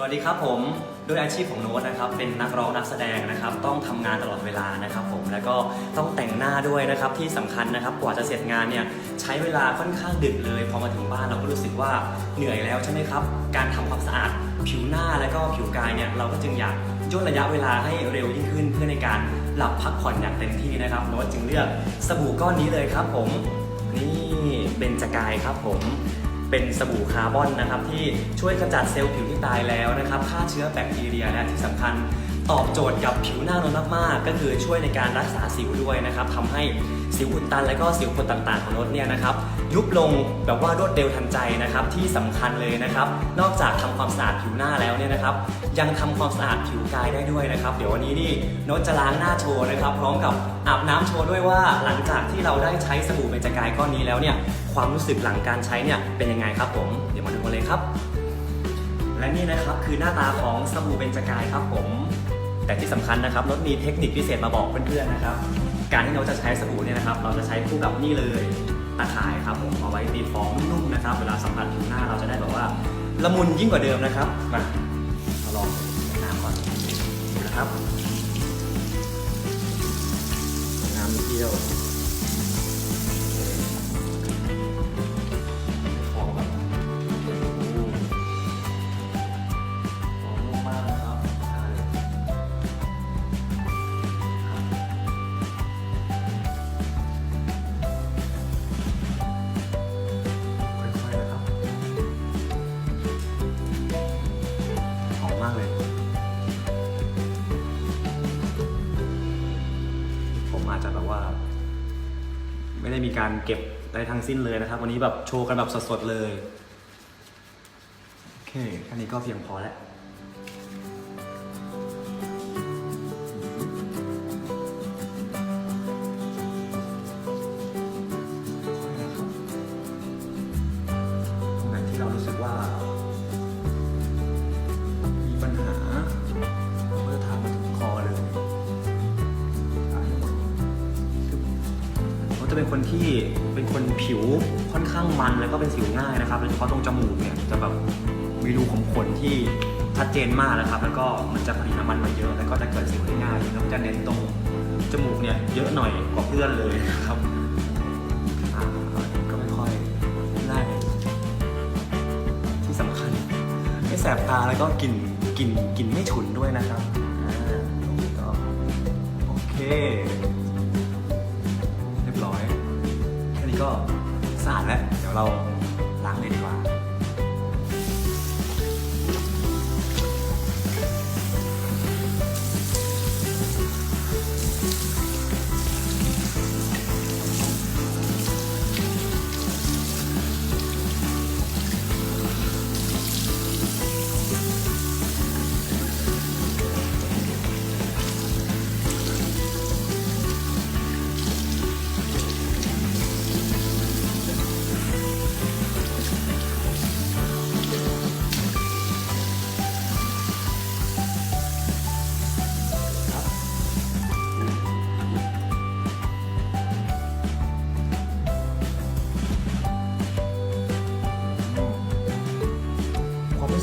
สวัสดีครับผมด้วยอาชีพของโน้ตนะครับเป็นนักร้องนักแสดงนะครับต้องทำงานตลอดเวลานะครับผมแล้วก็ต้องแต่งหน้าด้วยนะครับที่สำคัญนะครับกว่าจะเสร็จงานเนี่ยใช้เวลาค่อนข้างดึกเลย พอมาถึงบ้านเราก็รู้สึกว่าเหนื่อยแล้วใช่ไหมครับการทำความสะอาดผิวหน้าและก็ผิวกายเนี่ยเราก็จึงอยากย่นระยะเวลาให้เร็วยิ่งขึ้น เพื่อในการหลับพักผ่อนอย่างเต็มที่นะครับโน้ตจึงเลือกสบู่ก้อนนี้เลยครับผมนี่เบญจกายครับผม เป็นสบู่คาร์บอนนะครับที่ช่วยขจัดเซลล์ผิวที่ตายแล้วนะครับฆ่าเชื้อแบคทีเรียและที่สำคัญตอบโจทย์กับผิวหน้าเรามากๆ ก็คือช่วยในการรักษาสิวด้วยนะครับทำให้ สิวอุดตันและก็สิวผดต่างๆ ของรถเนี่ยนะครับยุบลงแบบว่ารวดเร็วทันใจนะครับที่สำคัญเลยนะครับ นอกจากทำความสะอาดผิวหน้าแล้วเนี่ยนะครับ ยังทำความสะอาดผิวกายได้ด้วยนะครับ เดี๋ยววันนี้นี่โน้ตจะล้างหน้าโชว์นะครับ พร้อมกับอาบน้ำโชว์ด้วยว่าหลังจากที่เราได้ใช้สบู่เบญจกายก้อนนี้แล้วเนี่ยความรู้สึกหลังการใช้เนี่ยเป็นยังไงครับผมเดี๋ยวมาดูกันเลยครับ และนี่นะครับคือหน้าตาของสบู่เบญจกายครับผม แต่ที่สำคัญนะครับรถมีเทคนิคพิเศษมาบอกเพื่อนๆนะครับ การที่เราจะใช้สบู่เนี่ยนะครับ เราจะใช้คู่กับนี่เลยตาข่ายครับผมเอาไว้ตีฟองนุ่มๆนะครับ เวลาสัมผัสผิวหน้าเราจะได้แบบว่าละมุนยิ่งกว่าเดิมนะครับ มาเราลองน้ำก่อนนะครับ น้ำเดียว อาจจะแบบว่า ไม่ได้มีการเก็บอะไรทั้งสิ้นเลยนะครับ วันนี้แบบโชว์กันแบบสดๆเลย โอเคแค่นี้ก็เพียงพอแล้ว เป็นคนที่เป็นคนผิวค่อนข้างมันแล้วก็เป็นสิวง่ายนะครับโดยเฉพาะตรงจมูกเนี่ยจะแบบมีรูขุมขนที่ชัดเจนมากนะครับ แล้วก็มันจะผลิตน้ำมันมาเยอะแล้วก็จะเกิดสิวได้ง่ายแล้วก็จะเน้นตรงจมูกเนี่ยเยอะหน่อยกว่าเพื่อนเลยนะครับอ่าก็ไม่ค่อยไล่ที่สำคัญไม่แสบตาแล้วก็กลิ่นกลิ่นกลิ่นไม่ฉุนด้วยนะครับอ่าโอเค ก็สะอาดแล้ว เดี๋ยวเราล้างเลยดีกว่า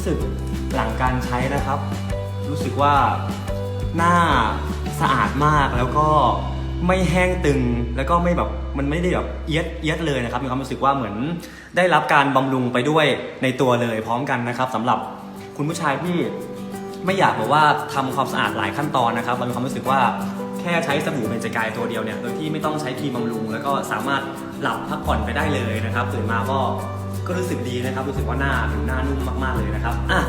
สึกหลังการใช้นะครับ รู้สึกว่าหน้าสะอาดมากแล้วก็ไม่แห้งตึงแล้วก็ไม่แบบมันไม่ได้แบบเอียดเอียดเลยนะครับมีความรู้สึกว่าเหมือนได้รับการบำรุงไปด้วยในตัวเลยพร้อมกันนะครับสำหรับคุณผู้ชายที่ไม่อยากแบบว่าทำความสะอาดหลายขั้นตอนนะครับเรามีความรู้สึกว่าแค่ใช้สบู่เบญจกายตัวเดียวเนี่ยโดยที่ไม่ต้องใช้ครีมบำรุง แล้วก็สามารถหลับพักผ่อนไปได้เลยนะครับตื่นมาก็ ก็รู้สึกดีนะครับ รู้สึกว่าหน้าผิวหน้านุ่มมากๆเลยนะครับอะ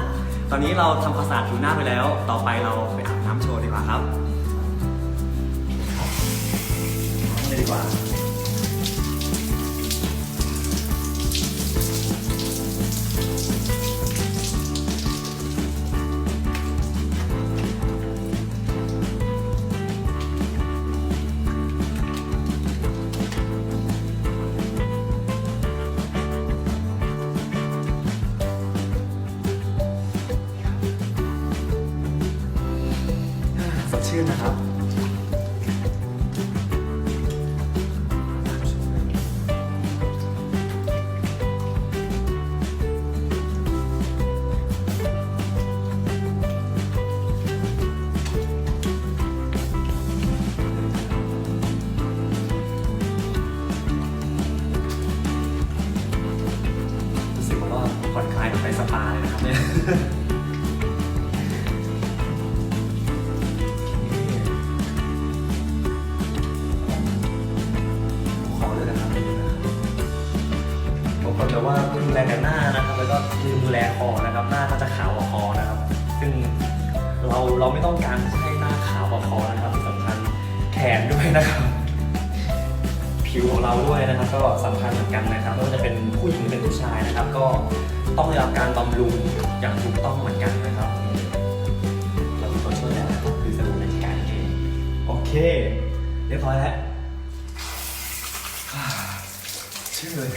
ตอนนี้เราทำความสะอาดผิวหน้าไปแล้ว ต่อไปเราไปอาบน้ำโชว์ดีกว่าครับเลยดีกว่า ส แลคอนะครับ หน้าก็จะขาวกว่าคอนะครับ ซึ่งเราเราไม่ต้องการให้หน้าขาวกว่าคอนะครับที่สำคัญแขนด้วยนะครับ ผิวของเราด้วยนะครับ ก็สำคัญเหมือนกันนะครับไม่ว่าจะเป็นผู้หญิงหรือเป็นผู้ชายนะครับ ก็ต้องได้รับการบำรุงอย่างถูกต้องเหมือนกันนะครับเรามีตัวช่วยแล้วนะครับคือสบู่ในการเองโอเค เรียบร้อยแล้วชื่อเลย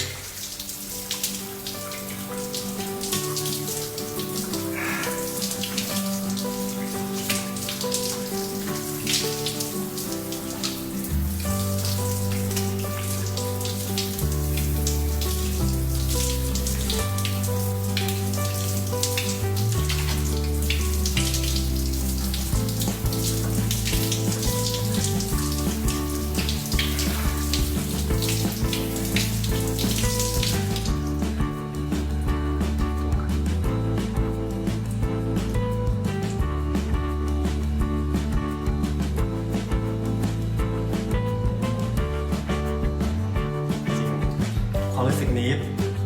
ความรู้สึกนี้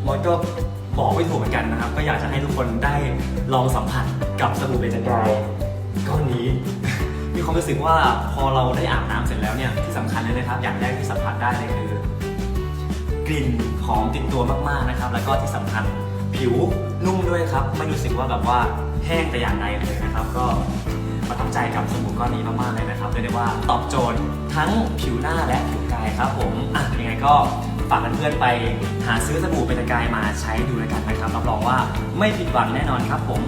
มดก็บอกไม่ถูกเหมือนกันนะครับ ก็อยากจะให้ทุกคนได้ลองสัมผัสกับสบู่เบญจกายก้อนนี้ มีความรู้สึกว่าพอเราได้อาบน้ำเสร็จแล้วเนี่ยที่สำคัญเลยนะครับ อย่างแรกที่สัมผัสได้เลยคือกลิ่นหอมติดตัวมากๆนะครับ แล้วก็ที่สำคัญผิวนุ่มด้วยครับไม่รู้สึกว่าแบบว่าแห้งแต่อย่างใดเลยนะครับ ก็ประทับใจกับสบู่ก้อนนี้มากๆเลยนะครับเรียกได้ว่าตอบโจทย์ทั้งผิวหน้าและผิวกายครับผมอะยังไงก็ากเพื่อนๆไปหาซื้อสบู่เป็นกายมาใช้ดูแล้วกันนะครับรับรองว่าไม่ผิดหวังแน่นอนครับผม